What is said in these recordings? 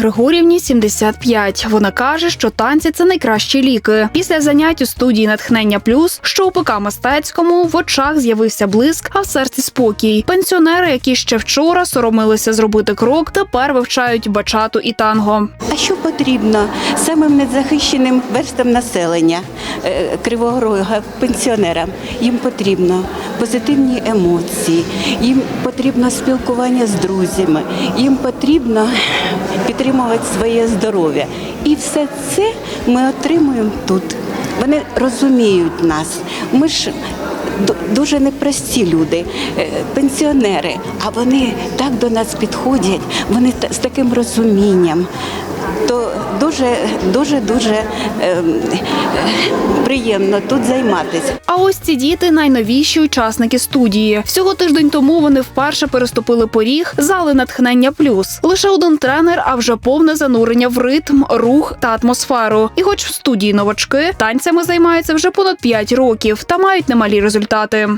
Григорівні 75. Вона каже, що танці це найкращі ліки. Після занять у студії натхнення плюс, що у ПК мистецькому в очах з'явився блиск, а в серці спокій. Пенсіонери, які ще вчора соромилися зробити крок, тепер вивчають бачату і танго. А що потрібно самим незахищеним верстам населення е, Кривого Рога, пенсіонерам? Їм потрібно позитивні емоції, їм потрібно спілкування з друзями, їм потрібно підтримувати своє здоров'я. І все це ми отримуємо тут. Вони розуміють нас. Ми ж дуже непрості люди, е, пенсіонери, а вони так до нас підходять, вони з таким розумінням. То дуже, дуже, дуже е, приємно тут займатися. А ось ці діти найновіші учасники студії. Всього тиждень тому вони вперше переступили поріг зали натхнення плюс. Лише один тренер, а вже повне занурення в ритм, рух та атмосферу. І, хоч в студії новачки, танцями займаються вже понад 5 років та мають немалі результати.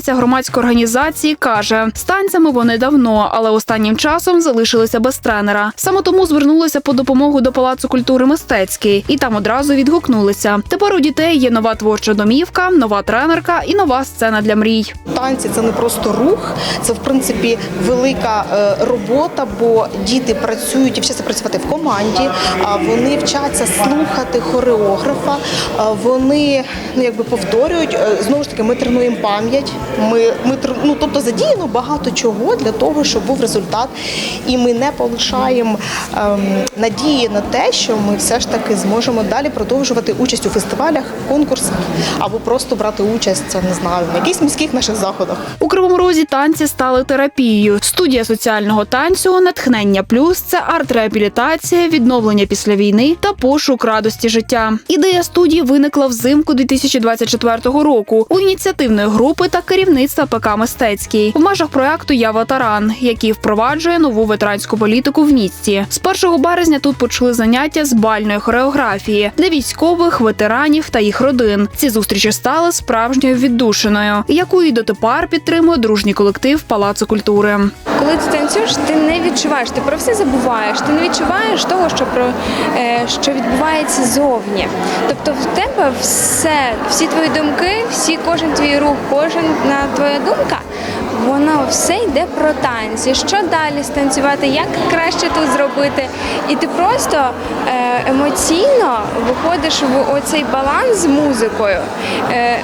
Наталія, громадської організації, каже: з танцями вони давно, але останнім часом залишилися без тренера. Саме тому звернулися по допомогу до Палацу культури мистецький, і там одразу відгукнулися. Тепер у дітей є нова творча домівка, нова тренерка і нова сцена для мрій. Танці це не просто рух, це в принципі велика е, робота, бо діти працюють і вчаться працювати в команді. А вони вчаться слухати хореографа. Вони ну якби повторюють. Е, Знову ж таки, ми тренуємо пам'ять. Ми, ми ну, тобто задіяно багато чого для того, щоб був результат, і ми не полишаємо ем, надії на те, що ми все ж таки зможемо далі продовжувати участь у фестивалях, конкурсах або просто брати участь, не знаю, в якихось міських наших заходах. У кривому розі танці стали терапією. Студія соціального танцю, натхнення плюс це арт-реабілітація, відновлення після війни та пошук радості життя. Ідея студії виникла взимку 2024 року у ініціативної групи та керівництва ПК Мистецький в межах проекту Я ветеран, який впроваджує нову ветеранську політику в місті. З 1 березня тут почали заняття з бальної хореографії для військових, ветеранів та їх родин. Ці зустрічі стали справжньою віддушиною, яку і дотепер підтримує дружній колектив Палацу культури. Коли ти танцюєш, ти не відчуваєш, ти про все забуваєш, ти не відчуваєш того, що про е, що відбувається зовні. Тобто в тебе все, всі твої думки, всі, кожен твій рух, кожна твоя думка, воно все йде про танці. Що далі станцювати, як краще тут зробити. І ти просто е, емоційно виходиш в оцей баланс з музикою. Е,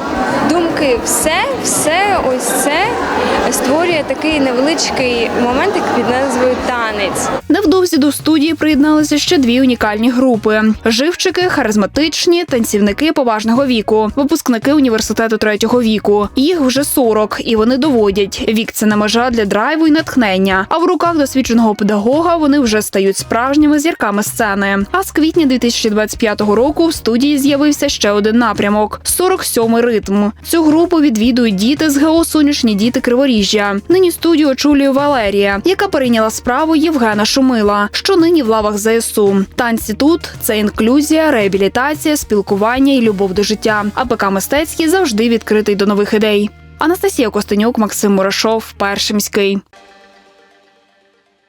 думки, все, все, ось це створює такий невеличкий момент, як під назвою танець. Невдовзі до студії приєдналися ще дві унікальні групи: живчики, харизматичні, танцівники поважного віку, випускники університету третього віку. Їх вже 40, і вони доводять. Вік це межа для драйву і натхнення. А в руках досвідченого педагога вони вже стають справжніми зірками сцени. А з квітня 2025 року в студії з'явився ще один напрямок 47-й ритм. Цю групу відвідують діти з ГО «Сонячні діти Криворіжжя. Нині студію очолює Валерія, яка перейняла справу Євгена Шумила, що нині в лавах ЗСУ. Танці тут це інклюзія, реабілітація, спілкування і любов до життя. А ПК мистецький завжди відкритий до нових ідей. Анастасія Костенюк, Максим Мурашов, перший міський.